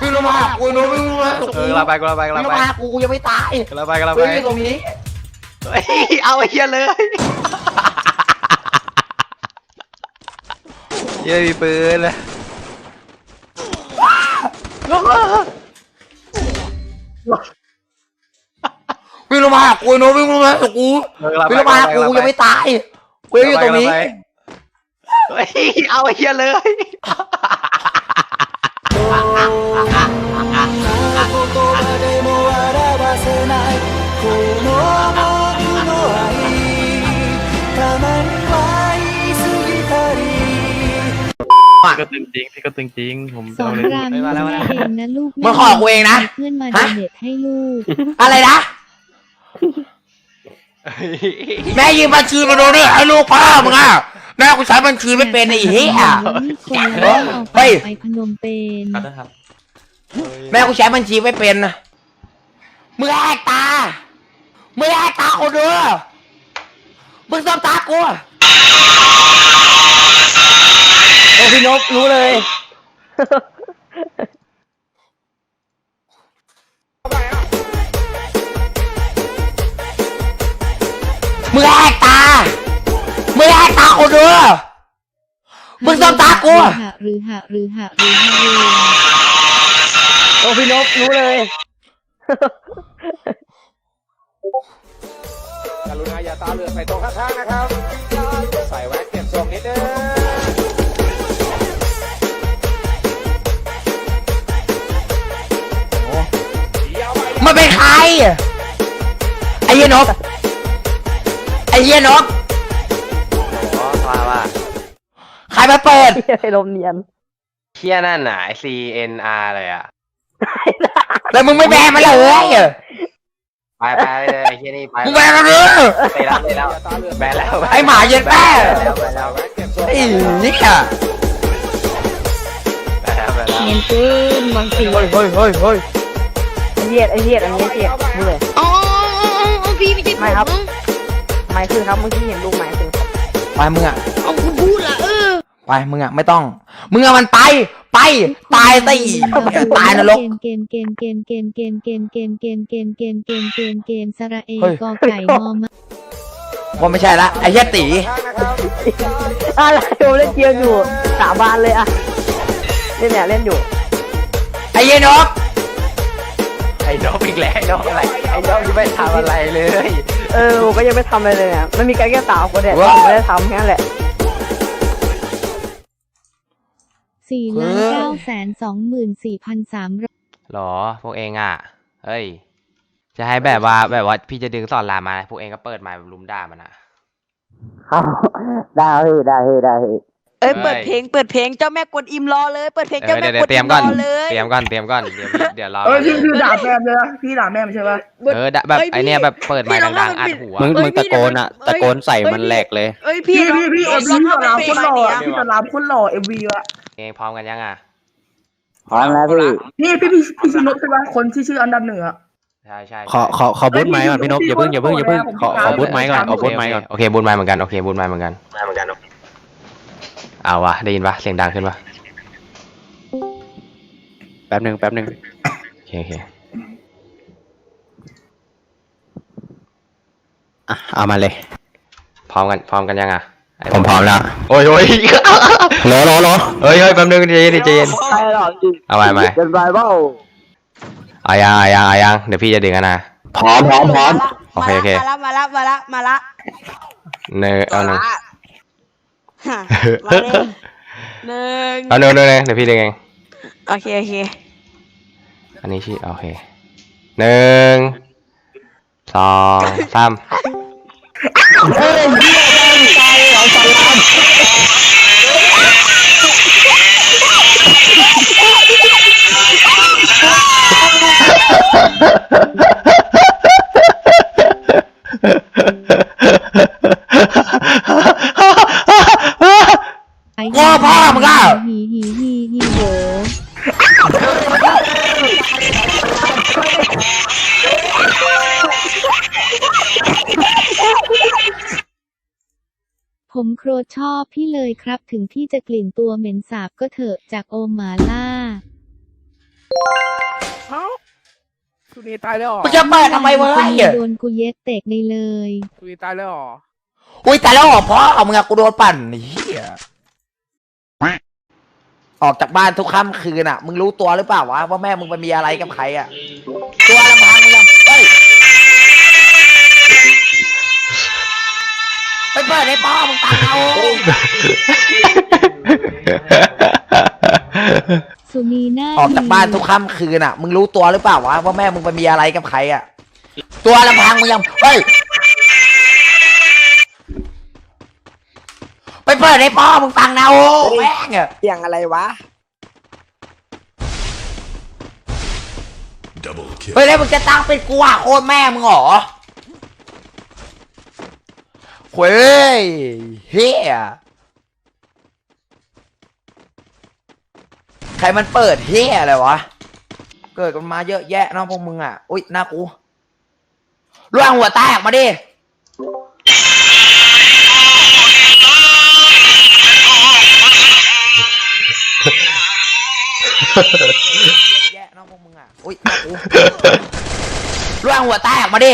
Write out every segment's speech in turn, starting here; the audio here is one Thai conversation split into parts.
วิ่งลงมากูโน้วิ่งลงมาเออกำลังไปกำลังไปกำลัวิ่งงลไปงมากูกูยังไม่ตายกำลังไปกำลังกูไปยังอยู่ตรงนี้เฮ้ยเอาไอ้เหี้ยเลยเหี้ยังมีปืนเลยวิ่งลงมากูโน้วิ่งลงมากูเออกำลังวิ่งไปลงมากูกูยังไม่ตายกูยังอยู่ตรงนี้ เฮ้ยเอาไอ้เหี้ยเลย พี่ก็ตึงจริงพี่ก็ตึงจริง ผมสอเอางเลย รามนี่เองนะลูกมันขอกูเองนะเพื่อนมาฮะโดเนทให้ลูก อะไรนะ แม่ยืมบัญชีมาดูนี่ไอ้ลูกพ่อมึงอะ แม่กูใช้บัญชีไม่เป็นไอ้เหี้ยนี่คนละเอาเฮ้ย ไปพนมเปญครับนะครับแม่กูใช้บัญชีไม่เป็นนะมึงแหกตามึงแหกตาคนดูมึงต้องตากูโอ้พี่นพรู้เลยมึงแหกตา มึงแหกตาคนดูมึงต้องตากูหะหรือหะหรือหะหรือหะหรือโอ้พี่นพรู้เลยกรุณาอย่าตาเหลือกใส่ตรงข้างๆนะครับ ใส่แว็กเก็บทรงนิดนึงมันเป็นใคร ไอ้เหี้ยนก ไอ้เหี้ยนก ใครมาเปิดไอ้ลมเนียนเหี้ยนั่นน่ะไอ้ C N R เลยอะแล้วมึงไม่แบนมันเลยไปไปเลยไอ้เหี้ยนี่ไปมึงแบนมันเลยไปแล้วไปแล้วแบนแล้วไอ้หมาเย็นแป้แบนแล้วแบนแล้วแว็กเก็บทรงไอ้เนี่ยแบนแล้วแบนแล้วเนียนเกินบางทีเฮ้ยเฮ้ยเฮ้ยเฮ้ยไอ้เหี้ยไอ้เหี้ยอันนี้เหี้ยนี่เลยอ๋อพี่ไม่ใช่ไม่ครับไม้ขึ้นครับเมื่อกี้เห็นลูกไม้ขึ้นครับไปมึงอะเอาคุณพูดละเออ ไปมึงอะไม่ต้อง มึงอะมันไป ไป ตายสิตายนรกเกณฑ์เกณฑ์เกณฑ์เกณฑ์เกณฑ์เกณฑ์เกณฑ์เกณฑ์เกณฑ์เกณฑ์เกณฑ์เกณฑ์เกณฑ์เกณฑ์สระเอกอไก่มอมว่าไม่ใช่ละไอ้เหี้ยตีอะไรผมเล่นเกมอยู่สาบานเลยอะเล่นเนี่ยเล่นอยู่ ไอ้เหี้ยนกไอ้นกอีกแล้วไอ้นกอะไรไอ้นกยังไม่ทำอะไรเลย เออผมก็ยังไม่ทำอะไรเลยเนี่ยมันมีการแค่สาวคนเนี่ยว้าวผมไม่ได้ทำแค่นั้นแหละ สี่ล้านเก้าแสนสองหมื่นสี่พันสามร้อยหรอ พวกเองอะ เฮ้ย จะให้แบบว่าแบบว่าพี่จะดึงสอนรามมา พวกเองก็เปิดมาแบบลุมด่ามันอะได้ได้ได้เอ้ยเฮ้ยเปิดเพลงเปิดเพลงเจ้าแม่กวนอิมรอเลยเปิดเพลงเอเจ้าอแม่เดี๋ยวกเดี๋ยววนเตรีอิยมก่อนมรอเลยเตรียมก่อนเตรียมก่อนเดี๋ยวพี่เดี๋ยวรอเออพี่พี่ด่าแม่เลยพี่ด่าแม่มันใช่ปะเออด่าแบบเอ้ยไอเนี้ยพี่แบบเปิดไมค์พี่ลองดังให้ๆมันอัดปิดหัวมึงมึงตะโกนอะตะโกนใส่มันแหลกเลยเอ้ยพี่พี่พี่พี่เอ็มลวีองสลลาองมเพคนลหงล่อใหม่อะดิพี่สลามคนหล่อเอ็มวีอะ เองพร้อมกันยังอะพร้อมแล้วพี่นี่พี่พี่พี่ชื่อนกใช่ปะคนที่ชื่ออันดับหนึ่งอะใช่ใช่ขอขอขอบูทไม้ก่อนพี่นพอย่าเพิ่งอย่าเพิ่งอย่าเพิ่งขอขอบูทไม้ก่อนขอบูทไม้ก่อนโอเคบูทไม้เหมือนกันโอเคบูทไม้เหมือนกันเหมือนกันเอาวะได้ยินปะเสียงดังขึ้นปะแป๊บหนึ่งแป๊บหนึ่งโอเคโอเคอะเอามาเลย พร้อมกันพร้อมกันยังอะไผมพร้อมแล้วโอ้ยโอ้ยรอรอรอเฮ้ยเฮ้ยแป๊บนึงใจเย็นใจเย็นใช่หรอจริงเอาไปไปเป็นไรเปล่าเอายังเอายังเอายังเดี๋ยวพี่จะดึงกันนะพร้อมพร้อมพร้อมโอเคโอเคมาละมาละมาละมาละเนยเอาหนึ่งฮะมาเลยหนึ่งเอาหนึ่งหนึ่งหนึ่งเดี๋ยวพี่ดึงเองโอเคโอเคอันนี้ชี้โอเคหนึ่งสองสาม Come on. ผมโครชอบพี่เลยครับ ถึงพี่จะกลิ่นตัวเหม็นสาบก็เถอะจากโอมหมาล่า เอ้าสุนีตายแล้วเหรอมึงจะเปิดทำไมวะคนไอ้นี้เหี้ยโดนกูเย็ดเตกในเลย สุนีตายแล้วเหรออุ้ยแต่แล้วเหรอพ่อเอามึงอะกูโดนปั่นไอ้เหี้ยออกจากบ้านทุกค่ำคืนอะมึงรู้ตัวหรือเปล่าวะว่าแม่มึงไปมีอะไรกับใครอะตัวลำพังมึงยังเฮ้ย เปิดให้พ่อมึงตังเอาสุนีหน้าออกจากบ้านทุกค่ำคืนอะ มึงรู้ตัวหรือเปล่าวะว่าแม่มึงไปมีอะไรกับใครอะ ตัวลำพังมึงยังเฮ้ยไปเปิดให้พ่อมึงตังเอาแม่งอะเสียงอะไรวะเฮ้ยแล้วมึงจะตั้งเป็นกูอะโคตรแม่มึงเหรอ เฮ้ยเฮียใครมันเปิดเฮียอะไรวะ เกิดกันมาเยอะแยะเนาะพวกมึงอะ อุ้ยหน้ากูล่วงหัวแตกมาดิแยะเนาะพวกมึงอะ อุ้ยหน้ากูล่วงหัวแตกมาดิ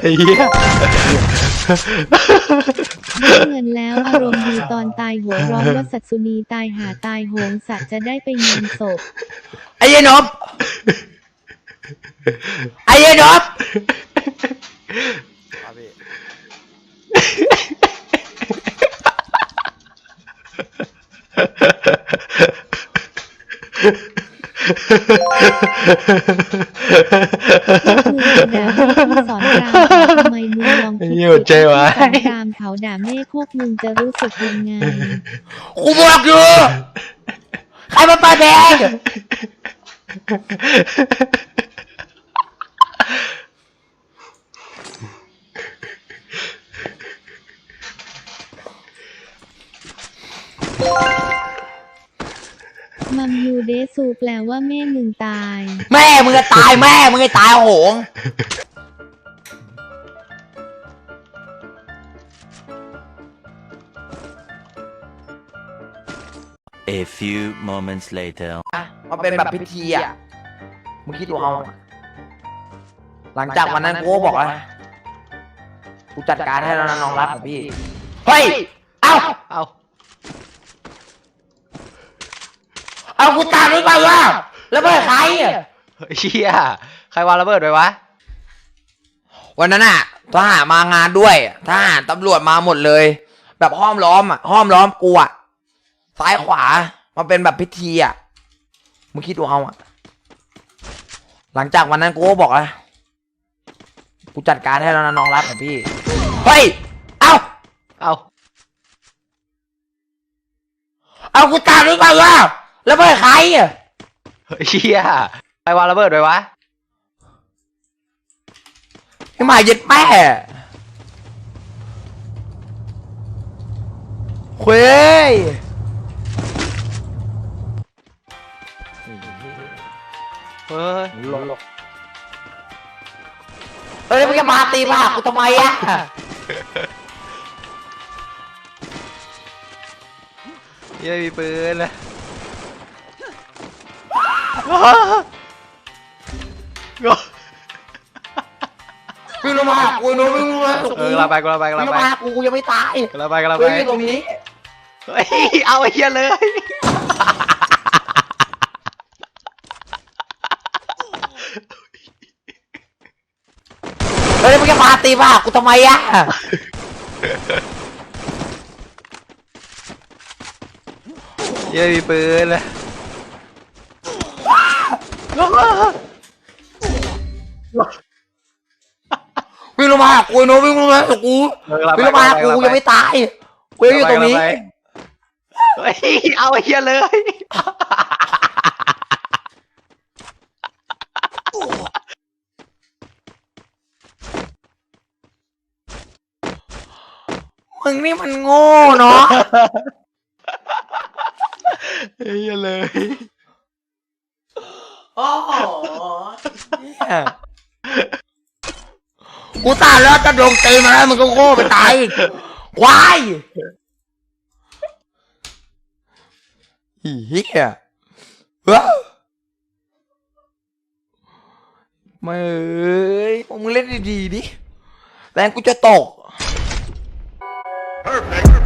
ไอ้เหี้ยได้เงินแล้วอารมณ์ดีตอนตายหัวร้องว่าสัตว์สุนีตายหาตายโหงสัตว์จะได้ไปงานศพไอ้เหี้ยนบไอ้เหี้ยนบคือด่าให้ สอนรามเขาทำไมมึงลองคิดเหี้ยใจวะสอนรามเขาด่าแม่พวกมึงจะรู้สึกยังไง กูบอกอยู่ใครมาเปิดแบง มัมยูเดซูแปลว่าแม่มึงตาย แม่มึงจะตายแม่มึงจะตายโหง A few moments later. มันเป็นแบบพิธีอะ มึงคิดดูเอา หลังจากวันนั้นกูก็บอกแล้วกูจัดการให้แล้วนะน้องรักของพี่ เฮ้ย เอ้า เอา เอากูตามหรือเปล่าวะแล้วเพื่อใครอะเหี้ยใครวางระเบิดไว้วะ วันนั้นอะทหารมางานด้วยทหารตำรวจมาหมดเลย แบบห้อมล้อมอะห้อมล้อมกูอะซ้ายขวามันเป็นแบบพิธีอะมึงคิดดูเอาอะหลังจากวันนั้นกูก็บอกแล้วกูจัดการให้แล้วนะน้องรักของพี่เฮ้ยเอ้าเอาเอากูตามหรือเปล่าวะ แล้วเพื่อใครอะเหี้ยใครวางระเบิดไว้วะพี่หมายยึดแม่เฮ้ยเฮ้ยเฮ้ยมึงจะมาตีมาหากูทำไมอะเหี้ยมีปืนเลย วิ่งลงมาหากูโน้ตวิ่งลงมาหากูเออกำลังไปกำลังไปกำลัวิ่งงลงไปมาหากูกูยังไม่ตายกำลังไปกำลังเฮ้ไปยอยู่ตรงนี้เฮ้ยเอาไอ้เหี้ยเลยเฮ้ยมึงจะมาตีมาหากูทำไมอะเหี้ยมีปืนเลย วิ่งลงมาหากูโน้ตวิ่งลงมาหากูเออกำลังวิ่งไปลงมาหากูกำลังกูไปยังไม่ตายกูยังอยู่ตรงนี้ เฮ้ยเอาไอ้เหี้ยเลย มึงนี่มันโง่เนาะเฮ้ยเลย โอ้โหกูตายแล้วจะโดนตีมาแล้วมึงก็โง่ไปตายอีกควายอีเหี้ยว้าไม่เอ้ยมึงเล่นดีๆดิแรงกูจะตก Perfect.